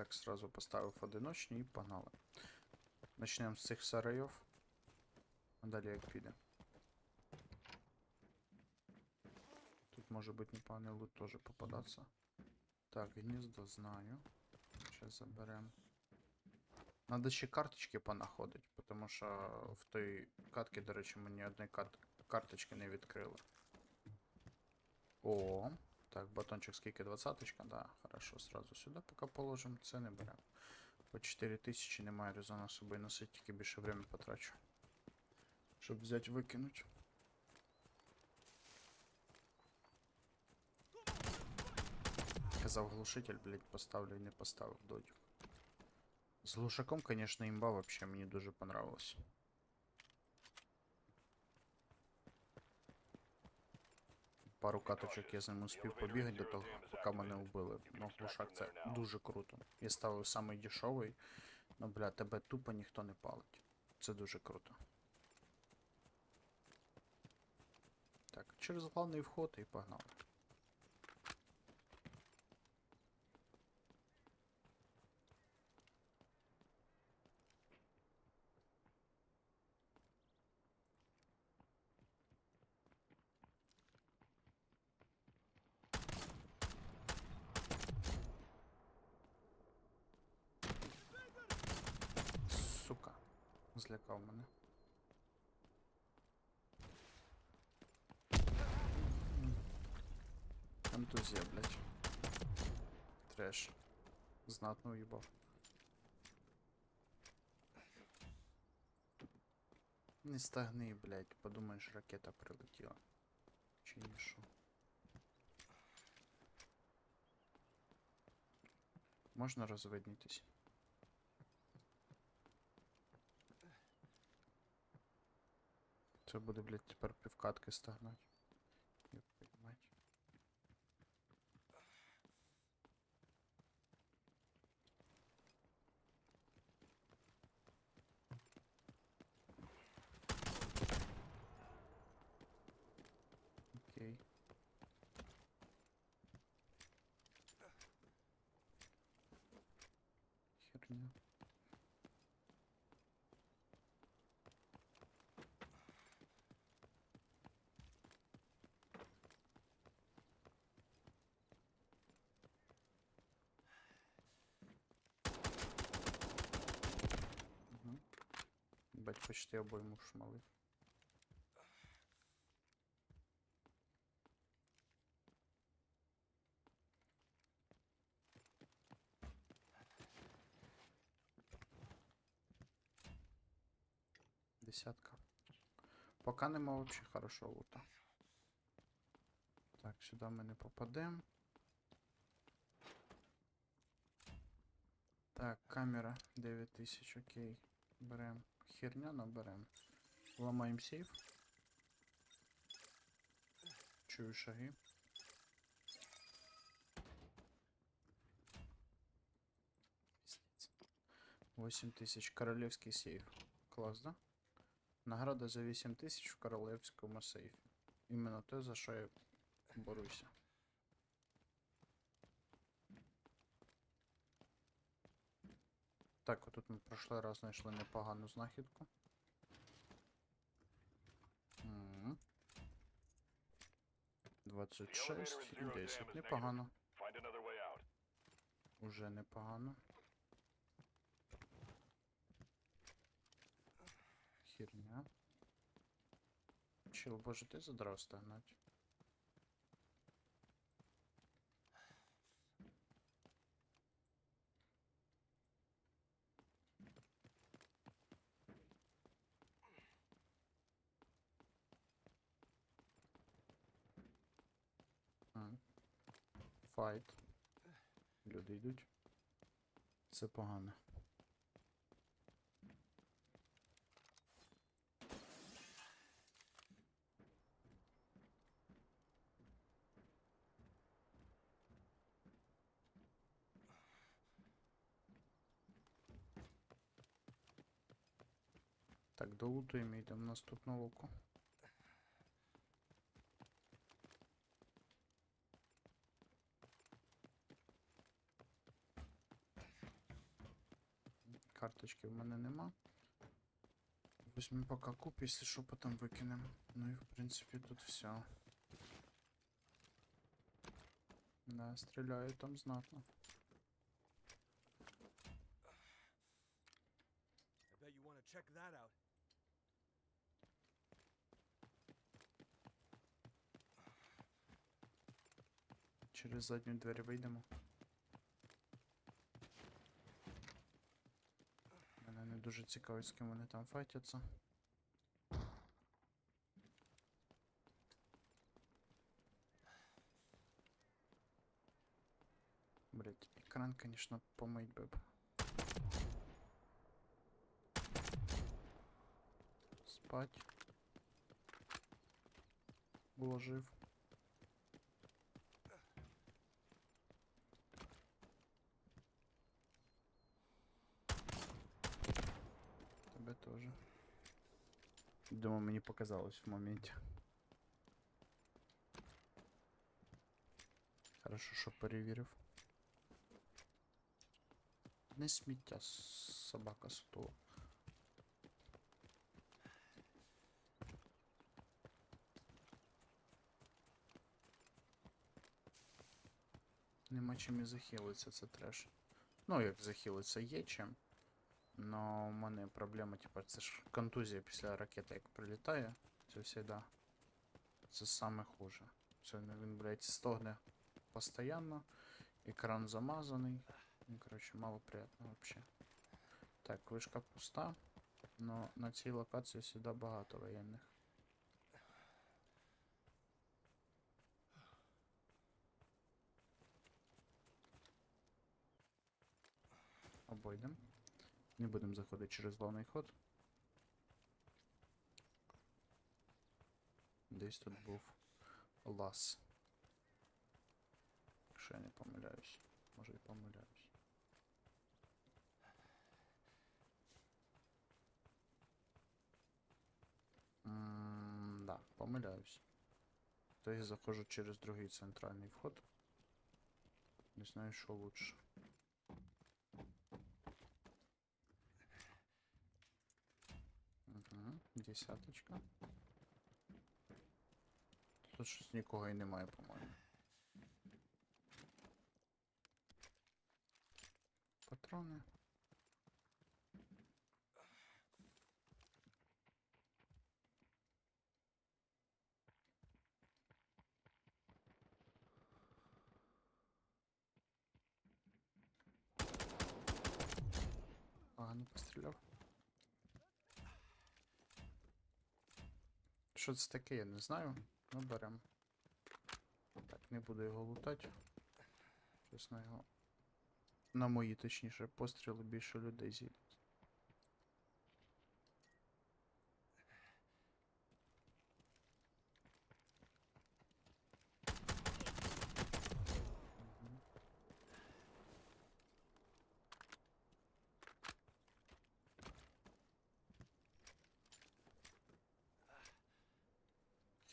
Так, сразу поставив одиночні і погнали. Начнемо з цих сарайов. А далі як піде. Тут може бути непоганий лут теж попадатися. Так, гніздо знаю. Сейчас заберем. Надо ще карточки понаходить, тому що в той катці, до речі, мені одної кат... карточки не відкрили. О, так, батончик скільки 20 да, хорошо, сразу сюди поки положимо, це не. По 4000 немає резона з собою носити, тільки більше время потрачу. Щоб взяти викинуть. Казав глушитель, блять, поставлю і не поставив додік. З глушаком, конечно, імба вообще мені дуже понравилось. Пару каточок я з ним успів побігати до того, поки мене вбили. Ну, глушак це дуже круто. Я ставив самий дешевий, ну бля, тебе тупо ніхто не палить. Це дуже круто. Так, через главний вход і погнали. Сука. Злякав мене. Контузія, блядь. Треш. Знатно уїбав. Не стагни, блядь, подумаєш, ракета прилетіла. Чи ні що? Можна розвиднітись? Це буде, блядь, тепер півкатки стагнать. Ёб твою мать. Окей. Херня. Угу. Бать почти обойму шмалив. Десятка. Пока нема вообще хорошо лута. Так, сюди ми не попадемо. Так, камера 9000, окей. Берем. Херня, но берем. Ламаємо сейф. Чую шаги. Пиздец. 8 тисяч. Королевський сейф. Клас, да? Награда за 8 тисяч в королевському сейфі. Іменно те, за що я борюся. Так, отут ми прошлий раз знайшли непогану знахідку. М. 26 і 10. Непогано. Уже непогано. Херня. Чел, боже, ти задрав стагнать. Файт. Люди йдуть. Це погано. Так, долутуємо і йдемо наступну луку. Карточки в мене нема. Візьмемо поки куп, якщо що, потім викинемо. Ну і в принципі тут все. Да, стріляю там знатно. I bet you want to check that out. Через задню двері вийдемо. Дуже цікавить, з ким вони там файтяться. Блять, екран, конечно, помить би. б. Спать. Уложив. Думаю, мені показалось в моменті. Хорошо, що перевірив. Не сміття, собака сутула. Нема чим і захилитися, це треш. Ну, як захилитися, є чим. Но у мене проблема, типа, це ж контузія після ракети, як прилітає. Це всегда. Це саме хуже. Це він, блядь, стогне постоянно. Екран замазаний. Ну, короче, мало приятно вообще. Так, вишка пуста. Но на цій локації всегда багато воєнних. Обойдем. Не будемо заходити через главний ход. Десь тут був лаз. Якщо я не помиляюсь. Може і помиляюсь. М, Да, помиляюсь. То я заходжу через другий центральний вход. Не знаю, що лучше. Угу, десяточка. Тут щось нікого і немає, по-моєму. Патрони. Погано постріляв. Що це таке, я не знаю. Ну беремо. Так, не буду його лутати. Чесно його. На мої, точніше, постріли більше людей зійдуть. Мгм.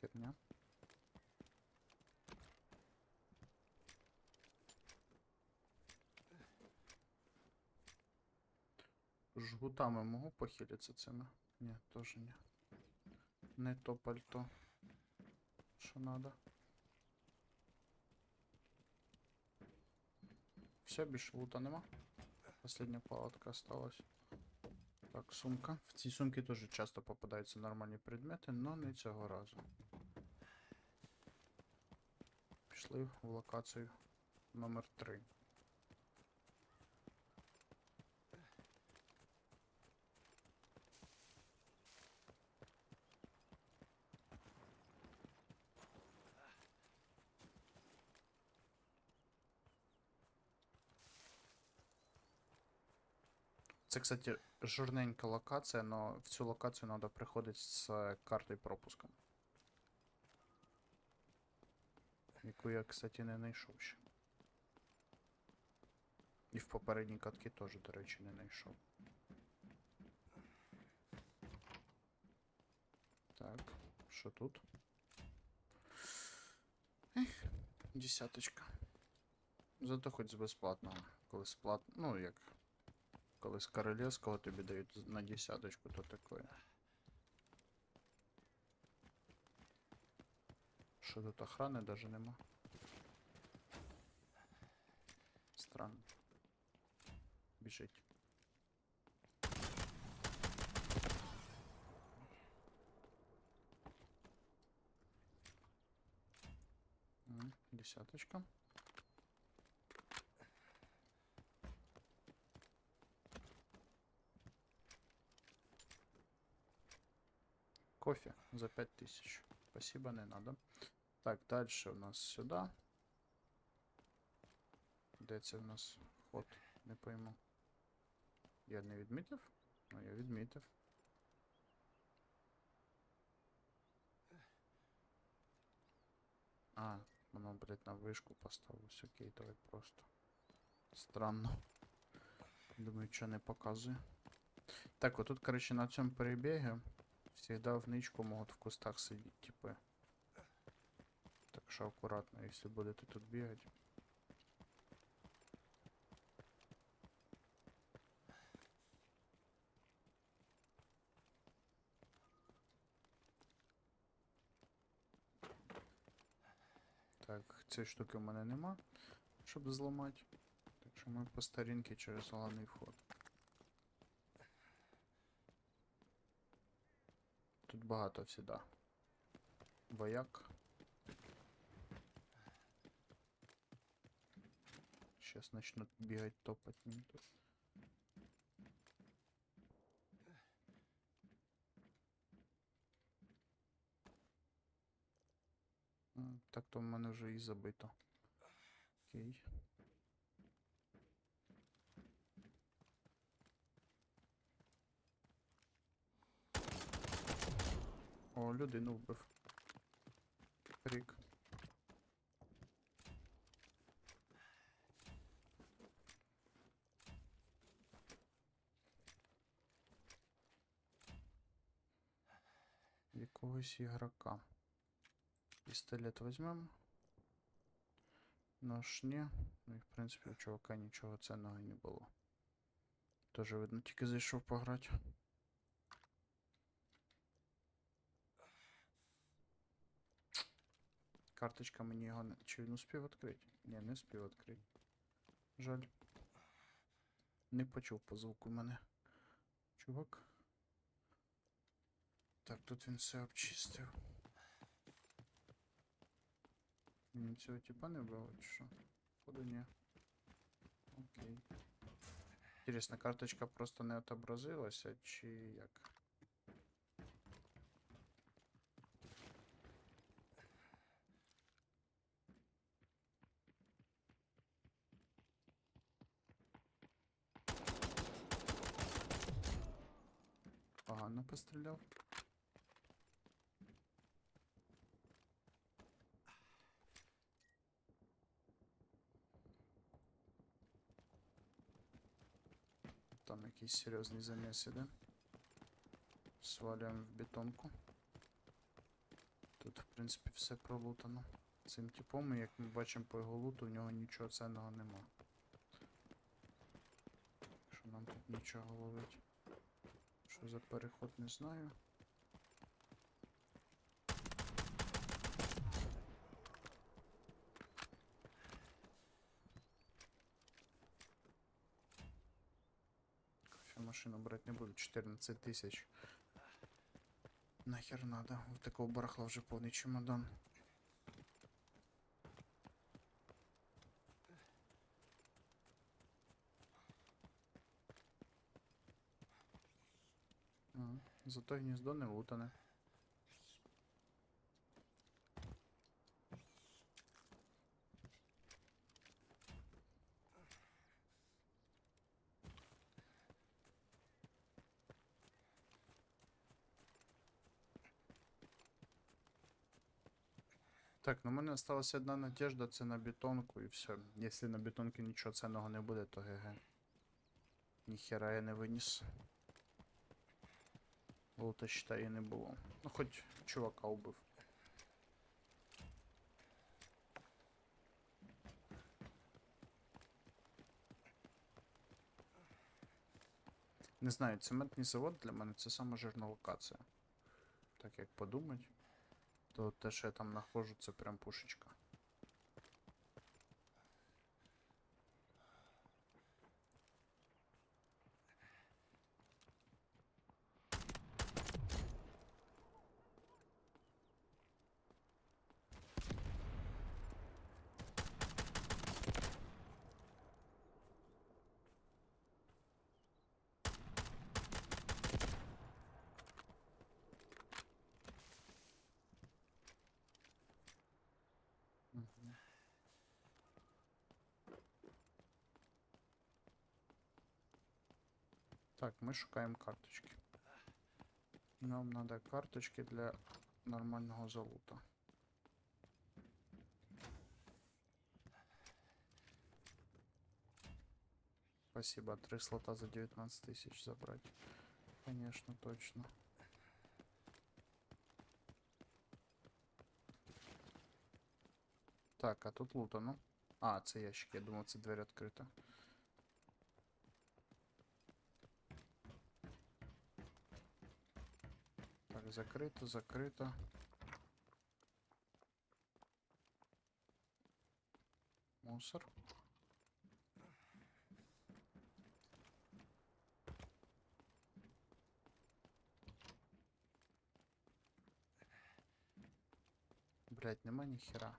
Херня. Жгутами можу похилитися цими? Ні, теж ні. Не то пальто. Що надо. Все, більше лута нема. Последня палатка осталась. Так, сумка. В цій сумці теж часто попадаються нормальні предмети, але не цього разу. Пішли в локацію номер 3. Це, кстати, жирненька локація, але в цю локацію треба приходити з картою пропуском. Яку я, кстати, не знайшов ще. І в попередній катки теж, до речі, не знайшов. Так, що тут? Ех, десяточка. Зато хоч з безплатного. Коли сплат... Ну, як. Коли з королевського тобі дають на десяточку, то такое. Що тут охрани даже нема? Странно. Біжить. Десяточка. Кофе за 5000. Спасибо, не надо. Так, дальше у нас сюда. Де це в нас ход? Не пойму. Я не відмітив? Ну, я відмітив. А, воно, блядь, на вишку поставилось. Окей, давай просто. Странно. Думаю, що не показує. Так, вот тут, короче, на цьому перебігі всегда в ничку можуть в кустах сидіти, типи. Так що акуратно, якщо будете тут бігати. Так, цієї штуки в мене нема, щоб зламати. Так що ми по старінки через головний вход. Багато всіда. Вояк. Сейчас начнут бегать, тут. Так то в мене вже і забито. Окей. О, людину вбив. Рік. Якогось ігрока. Пістолет візьмемо. Нож ні. Ну і в принципі у чувака нічого ценного не було. Тоже видно, тільки зайшов пограти. Карточка мені його не. Чи він успів відкрити? Ні, не успів відкрити. Жаль. Не почув по звуку мене. Чувак. Так, тут він все обчистив. Мені цього типа не було, чи що? Походу ні. Окей. Інтересно, карточка просто не отобразилася, чи як? Погано постріляв. Там якийсь серйозний заміс іде. Свалюємо в бетонку. Тут, в принципі, все пролутано. Цим типом, і як ми бачимо по його луту, у нього нічого ценного нема. Що нам тут нічого ловить. Що за переход, не знаю. Кофемашину брать не буду, 14 тысяч. Нахер надо, вот такого барахла вже повний чемодан. Ага, Зато гніздо не лутане. Так, ну в мене осталася одна надежда, це на бетонку і все. Якщо на бетонці нічого ценного не буде, то ГГ. Ніхера я не виніс. Считай і не було. Ну хоч чувака убив. Не знаю, цементний завод для мене це сама жирна локація. Так як подумать, то те, що я там знаходжу, це прям пушечка. Так, ми шукаємо карточки. Нам треба карточки для нормального залута. Спасибо, три слота за 19 тысяч забрать. Конечно, точно. Так, а тут лутано. А, це ящик, я думав, це двері відкрита. Так, закрито, закрито. Мусор. Блять, нема ніхера.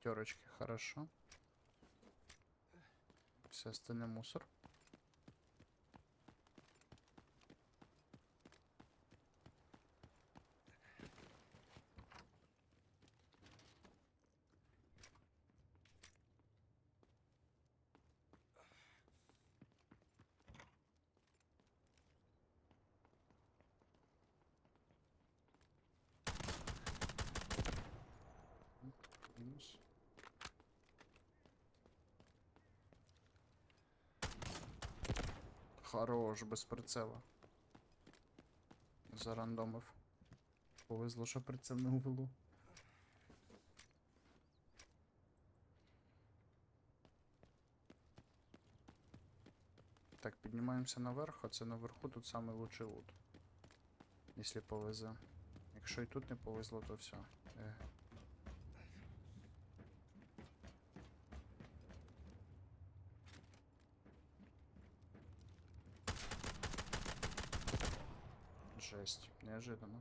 Пятерочки, хорошо. Все остальное мусор. Хорош, без прицела. Зарандомив. Повезло, що прицел не увело. Так, піднімаємося наверх, а це наверху тут самий лучший лут. Якщо повезе. Якщо і тут не повезло, то все. Е. неожиданно.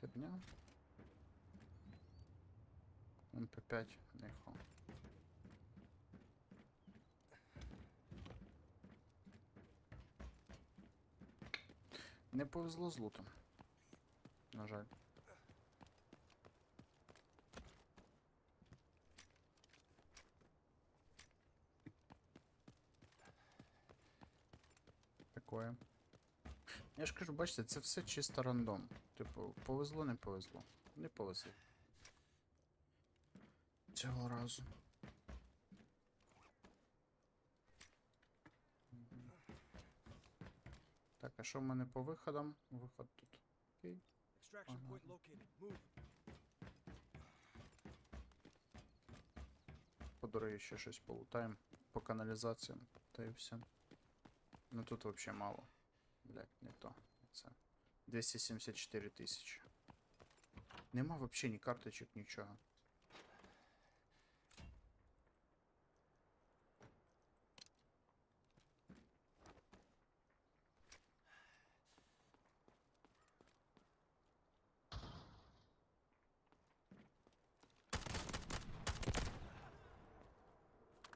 Херня. МП5, нехо. Не повезло з лутом. На жаль. Такое. Я ж кажу, бачите, це все чисто рандом. Типу, повезло, не повезло. Не повезло. Цього разу. Так, а що в мене по виходам? Виход тут. Окей. Ага. По дорозі ще щось полутаємо. По каналізаціям. Та і все. Ну тут вообще мало. Блять, не то. Це 274 тисячі. Нема вообще ні карточок, нічого.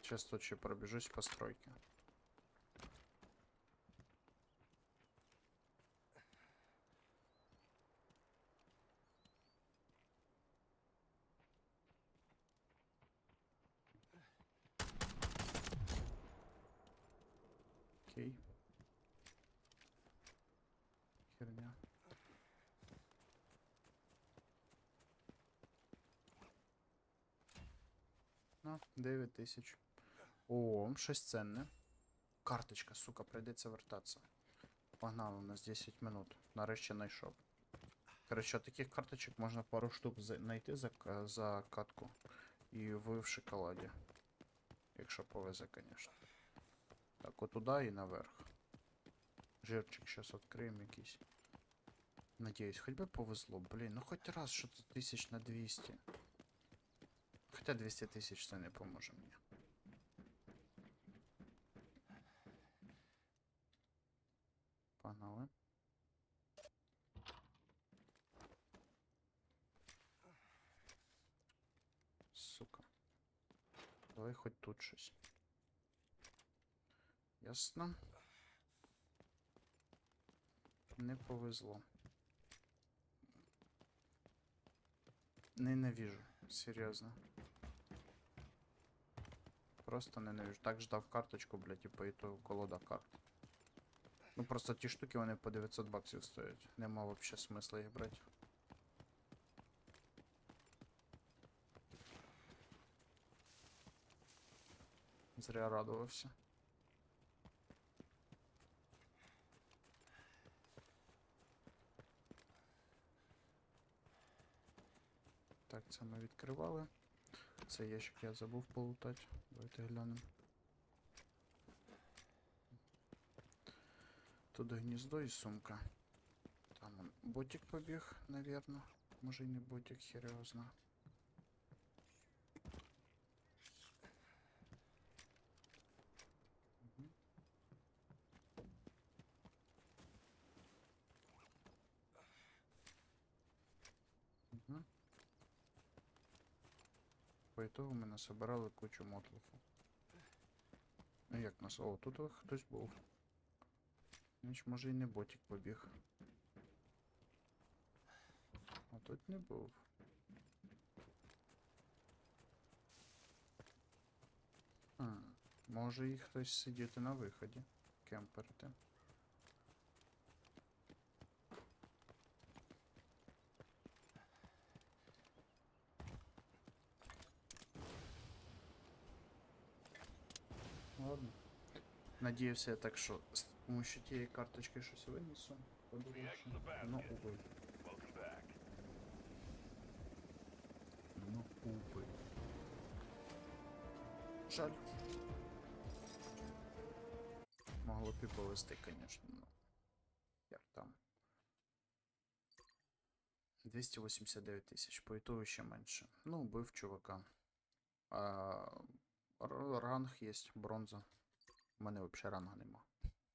Сейчас тут ще пробіжусь по стройке. 9 тисяч. О, щось ценне. Карточка, сука, прийдеться вертатися. Погнали, у нас 10 минут. Нарешті знайшов. Коротше, таких карточок можна пару штук знайти за, за катку. І ви в шоколаді. Якщо повезе, звісно. Так, от туди і наверх. Жирчик зараз відкриємо якийсь. Надіюсь, хоч би повезло. Блін, ну хоч раз що-то тисяч на 200. Хоча 200 тисяч це не поможе мені. Погнали. Сука. Давай хоть тут щось. Ясно. Не повезло. Ненавижу, серйозно. Просто ненавижу. Так ждав карточку, блядь, і по ітогу колода карт. Ну просто ті штуки вони по 900 баксів стоять. Нема вообще смисла їх брати. Зря радувався. Так, це ми відкривали. Цей ящик я забув полутати. Давайте глянемо. Тут гніздо і сумка. Там он ботик побіг, навірно. Може і не ботик, хер його зна. По итогу ми насобирали кучу мотлуху. Ну як нас? О, тут хтось був. Значить, може і не ботик побіг. А тут не був. Хм, може і хтось сидіти на виході. Кемперити. Надіявся я так, що з помощью тієї карточки щось винесу. Ну, увы. Ну, увы. Жаль. Могло б і повести, конечно, но. Як там? 289 тисяч, по ітогу ще менше. Ну, убив чувака. А, ранг є, бронза. У мене взагалі ранга нема.